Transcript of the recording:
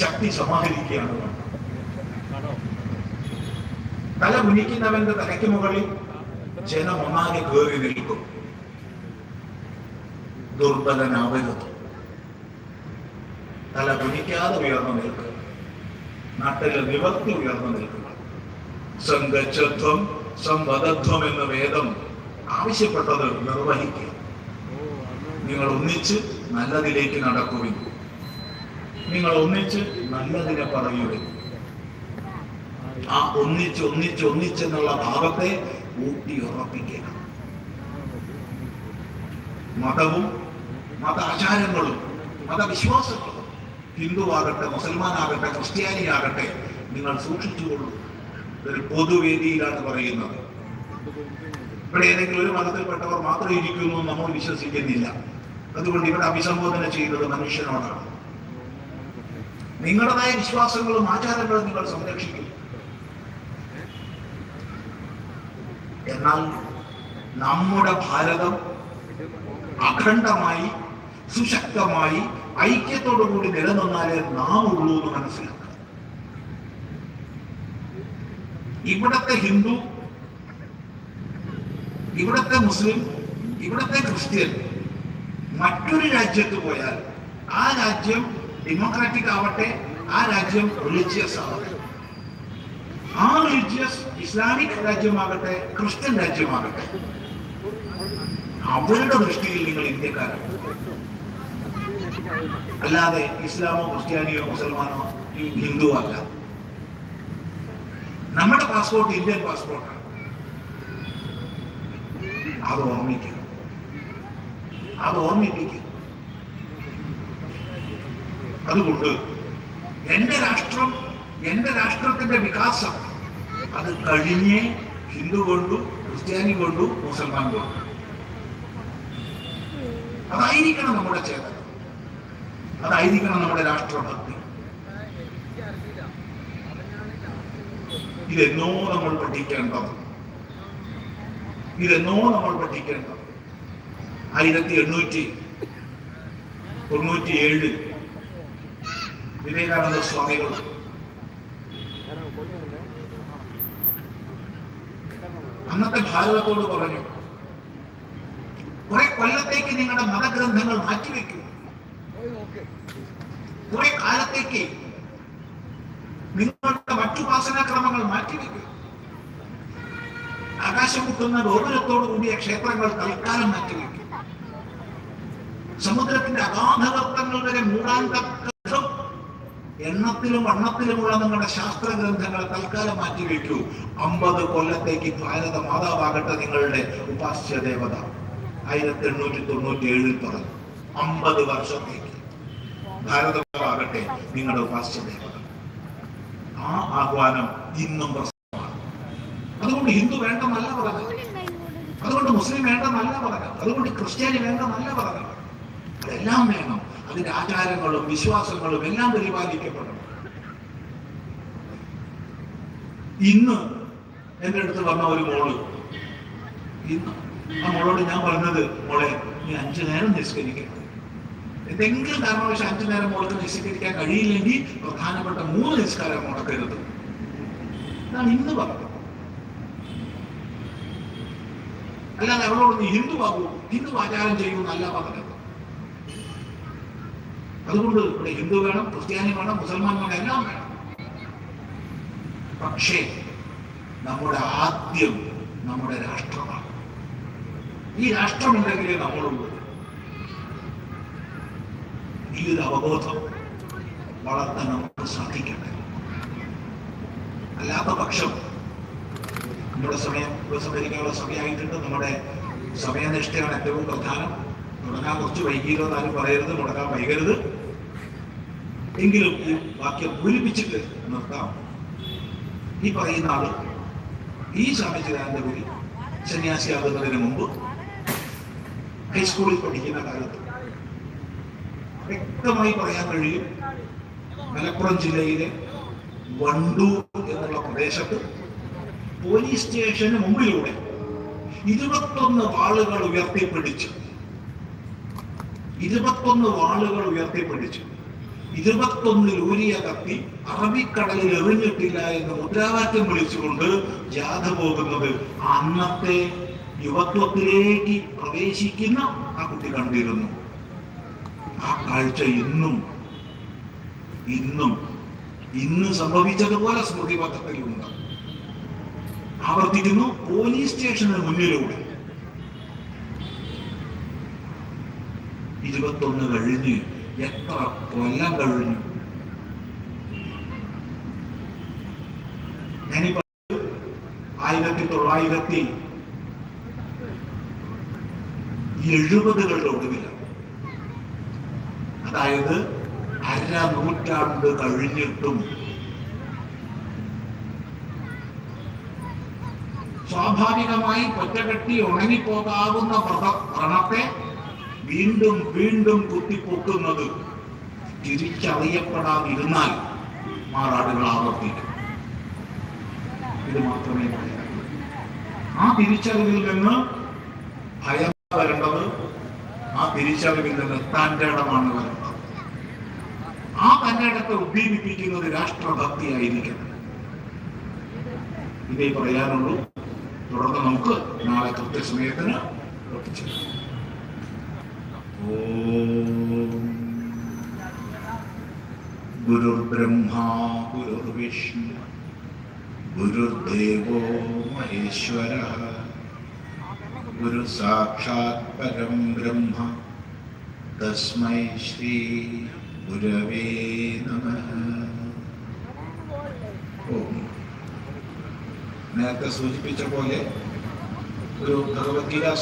ശക്തി സമാഹരിക്കുകയാണ്. തല കുനിക്കുന്നവന്റെ തലയ്ക്ക് മുകളിൽ ജനം ഒന്നാകെ കയറി നിൽക്കും. ദുർബലനാവരുത്. തല കുനിക്കാതെ ഉയർന്നു നിൽക്കുക നാട്ടിലെ നിവർത്തി ഉയർന്നു നിൽക്കുക സംഘച്ചത്വം സംവദത്വം എന്ന വേദം ആവശ്യപ്പെട്ടത് നിർവഹിക്കുക. നിങ്ങൾ ഒന്നിച്ച് നല്ലതിലേക്ക് നടക്കുവിൻ. നിങ്ങൾ ഒന്നിച്ച് നല്ലതിനെ പറയുക ആ ഒന്നിച്ച് ഒന്നിച്ച് ഒന്നിച്ചെന്നുള്ള ഭാവത്തെ ഊട്ടി ഉറപ്പിക്കുക മതവും മതാചാരങ്ങളും മതവിശ്വാസങ്ങളും ഹിന്ദുവാകട്ടെ മുസൽമാനാകട്ടെ ക്രിസ്ത്യാനിയാകട്ടെ നിങ്ങൾ സൂക്ഷിച്ചുകൊള്ളൂ. ഒരു പൊതുവേദിയിലാണ് പറയുന്നത്. ഇവിടെ ഏതെങ്കിലും ഒരു മതത്തിൽപ്പെട്ടവർ മാത്രം ഇരിക്കുന്നു നമ്മൾ വിശ്വസിക്കുന്നില്ല. അതുകൊണ്ട് ഇവിടെ അഭിസംബോധന ചെയ്യുന്നത് മനുഷ്യനോടാണ്. നിങ്ങളുടേതായ വിശ്വാസങ്ങളും ആചാരങ്ങളും നിങ്ങൾ സംരക്ഷിക്കും. എന്നാൽ നമ്മുടെ ഭാരതം അഖണ്ഡമായി സുശക്തമായി ഐക്യത്തോടു കൂടി നിലനിന്നാലേ നാം ഉള്ളൂ എന്ന് മനസ്സിലാക്കുക ഇവിടത്തെ ഹിന്ദു ഇവിടത്തെ മുസ്ലിം ഇവിടത്തെ ക്രിസ്ത്യൻ മറ്റൊരു രാജ്യത്ത് പോയാൽ ആ രാജ്യം ഡെമോക്രാറ്റിക് ആവട്ടെ ആ രാജ്യം റിലീജിയസ് ആവട്ടെ. ആ റിലീജിയസ് ഇസ്ലാമിക് രാജ്യമാകട്ടെ ക്രിസ്ത്യൻ രാജ്യമാകട്ടെ. അവരുടെ ദൃഷ്ടിയിൽ നിങ്ങൾ ഇന്ത്യക്കാരാണ്. അല്ലാതെ ഇസ്ലാമോ ക്രിസ്ത്യാനിയോ മുസൽമാനോ ഹിന്ദുവോ അല്ല. നമ്മുടെ പാസ്പോർട്ട് ഇന്ത്യൻ പാസ്പോർട്ടാണ് അത് ഓർമ്മിക്കുക. അത് ഓർമ്മിപ്പിക്കുക. അതുകൊണ്ട് എന്റെ രാഷ്ട്രം എന്റെ രാഷ്ട്രത്തിന്റെ വികാസം അത് കഴിഞ്ഞേ ഹിന്ദു കൊണ്ടു ക്രിസ്ത്യാനി കൊണ്ടു മുസൽമാൻ കൊണ്ടു. അതായിരിക്കണം നമ്മുടെ ചേതന. അതായിരിക്കണം നമ്മുടെ രാഷ്ട്രഭക്തി. ഇതെന്നോ നമ്മൾ പഠിക്കേണ്ടത്. ഇതെന്നോ നമ്മൾ പഠിക്കേണ്ടത്. ആയിരത്തി എണ്ണൂറ്റി തൊണ്ണൂറ്റി ഏഴ് വിവേകാനന്ദ സ്വാമികൾ അന്നത്തെ ഭാരതത്തോട് പറഞ്ഞു കുറെ കൊല്ലത്തേക്ക് നിങ്ങളുടെ മതഗ്രന്ഥങ്ങൾ മാറ്റിവെക്കൂ. കുറെ കാലത്തേക്ക് നിങ്ങളുടെ മറ്റുപാസനാക്രമങ്ങൾ മാറ്റിവെക്കൂ. ആകാശം മുട്ടുന്ന ഗോപുരത്തോടു കൂടിയ ക്ഷേത്രങ്ങൾ തൽക്കാലം മാറ്റിവെക്കും. സമുദ്രത്തിന്റെ അഗാധവർത്തങ്ങൾ വരെ മൂടാൻ തക്ക എണ്ണത്തിലും വണ്ണത്തിലുമുള്ള നിങ്ങളുടെ ശാസ്ത്ര ഗ്രന്ഥങ്ങൾ തൽക്കാലം മാറ്റിവെക്കൂ അമ്പത് കൊല്ലത്തേക്ക് ഭാരത മാതാവാകട്ടെ നിങ്ങളുടെ ഉപാസ്യ ദേവത ആയിരത്തി എണ്ണൂറ്റി തൊണ്ണൂറ്റി ഏഴിൽ പറഞ്ഞു അമ്പത് വർഷത്തേക്ക് ഭാരതമാകട്ടെ നിങ്ങളുടെ ഉപാസ്യ ദേവത ആ ആഹ്വാനം ഇന്നും പ്രസക്തമാണ്. അതുകൊണ്ട് ഹിന്ദു വേണ്ടെന്നല്ല പറഞ്ഞത്. അതുകൊണ്ട് മുസ്ലിം വേണ്ടെന്നല്ല പറഞ്ഞത്. അതുകൊണ്ട് ക്രിസ്ത്യാനി വേണ്ടെന്നല്ല പറഞ്ഞത്. അതെല്ലാം വേണം. അതിന്റെ ആചാരങ്ങളും വിശ്വാസങ്ങളും എല്ലാം പരിപാലിക്കപ്പെടണം ഇന്ന് എന്റെ അടുത്ത് വന്ന ഒരു മോൾ. ഇന്ന് ആ മോളോട് ഞാൻ പറഞ്ഞത് മോളെ നീ അഞ്ചു നേരം നിസ്കരിക്കണം. എന്തെങ്കിലും കാരണവശാൽ അഞ്ചു നേരം മോൾക്ക് നിസ്കരിക്കാൻ കഴിയില്ലെങ്കിൽ പ്രധാനപ്പെട്ട മൂന്ന് നിസ്കാരം മുടക്കരുത് ഇതാണ് ഇന്ന് പറഞ്ഞത്. അല്ലാതെ അവളോട് നീ ഹിന്ദു ആകൂ ഹിന്ദു ആചാരം ചെയ്യുമെന്നല്ല പറഞ്ഞത്. അതുകൊണ്ട് ഇവിടെ ഹിന്ദു വേണം ക്രിസ്ത്യാനി വേണം മുസൽമാൻ വേണം എല്ലാം വേണം. പക്ഷേ നമ്മുടെ ആദ്യം നമ്മുടെ രാഷ്ട്രമാണ്. ഈ രാഷ്ട്രമുണ്ടെങ്കിലേ നമ്മളുള്ളൂ. ഈ ഒരു അവബോധം വളർത്താൻ നമുക്ക് സാധിക്കട്ടെ. അല്ലാത്ത പക്ഷം നമ്മുടെ സമയം ഉപസംഹരിക്കാനുള്ള സമയമായിട്ടുണ്ട്. നമ്മുടെ സമയനിഷ്ഠയാണ് ഏറ്റവും പ്രധാനം. തുടങ്ങാൻ കുറച്ച് വൈകിയല്ലോ എന്നാലും പറയരുത് മുടങ്ങാൻ വൈകരുത്. എങ്കിലും ഈ വാക്യം പൂരിപ്പിച്ചിട്ട് നിർത്താം. ഈ പറയുന്ന ആൾ ഈ സ്വാമിചിദാനന്ദപുരി സന്യാസിയാകുന്നതിന് മുമ്പ് ഹൈസ്കൂളിൽ പഠിക്കുന്ന കാലത്ത് വ്യക്തമായി പറയാൻ കഴിയും. മലപ്പുറം ജില്ലയിലെ വണ്ടൂർ എന്നുള്ള പ്രദേശത്ത് പോലീസ് സ്റ്റേഷന് മുമ്പിലൂടെ ഇരുപത്തൊന്ന് വാളുകൾ ഉയർത്തിപ്പിടിച്ചു. ഇരുപത്തൊന്ന് വാളുകൾ ഉയർത്തിപ്പിടിച്ചു. ഇരുപത്തൊന്നിൽ ഊരിയ കത്തി അറബിക്കടലിൽ എറിഞ്ഞിട്ടില്ല എന്ന് മുദ്രാവാക്യം വിളിച്ചുകൊണ്ട് ജാഥ പോകുന്നത് അന്നത്തെ യുവത്വത്തിലേക്ക് പ്രവേശിക്കുന്ന ആ കുട്ടി കണ്ടിരുന്നു. ആ കാഴ്ച ഇന്നും ഇന്നും ഇന്ന് സംഭവിച്ചതുപോലെ സ്മൃതി പത്രത്തിലുണ്ട് ആവർത്തിക്കുന്നു പോലീസ് സ്റ്റേഷന് മുന്നിലൂടെ. ഇരുപത്തൊന്ന് കഴിഞ്ഞ് എത്ര കൊല്ലം കഴിഞ്ഞു? ഞാനിപ്പോ ആയിരത്തി തൊള്ളായിരത്തി എഴുപതുകളുടെ ഒടുവിലാണ്. അതായത് അര നൂറ്റാണ്ട് കഴിഞ്ഞിട്ടും സ്വാഭാവികമായി ഒറ്റകെട്ടി ഉണങ്ങിപ്പോകാവുന്ന വ്രത- വീണ്ടും വീണ്ടും കുത്തിപ്പൊക്കുന്നത് തിരിച്ചറിയപ്പെടാതിരുന്നാൽ മാറാടുകൾ ആവർത്തിക്കും. ഇത് മാത്രമേ പറയാറുള്ളൂ ആ തിരിച്ചറിവിൽ നിന്ന് ഭയം വരേണ്ടത് ആ തിരിച്ചറിവിൽ നിന്ന് തന്റെ ഇടമാണ് വരേണ്ടത്. ആ തന്റെ ഇടത്തെ ഉദ്ദീപിപ്പിക്കുന്നത് രാഷ്ട്രഭക്തിയായിരിക്കണം. ഇതേ പറയാനുള്ളൂ. തുടർന്ന് നമുക്ക് നാളെ കൃത്യസമയത്തിന് ഓം ഗുരുർബ്രഹ്മാ ഗുരുർവിഷ്ണു ഗുരുദേവോ മഹേശ്വര ഗുരു സാക്ഷാത് പരം ബ്രഹ്മ തസ്മൈ ശ്രീ ഗുരവേ നമഃ നേരത്തെ സൂചിപ്പിച്ച പോലെ ഒരു ഭഗവത്ഗീത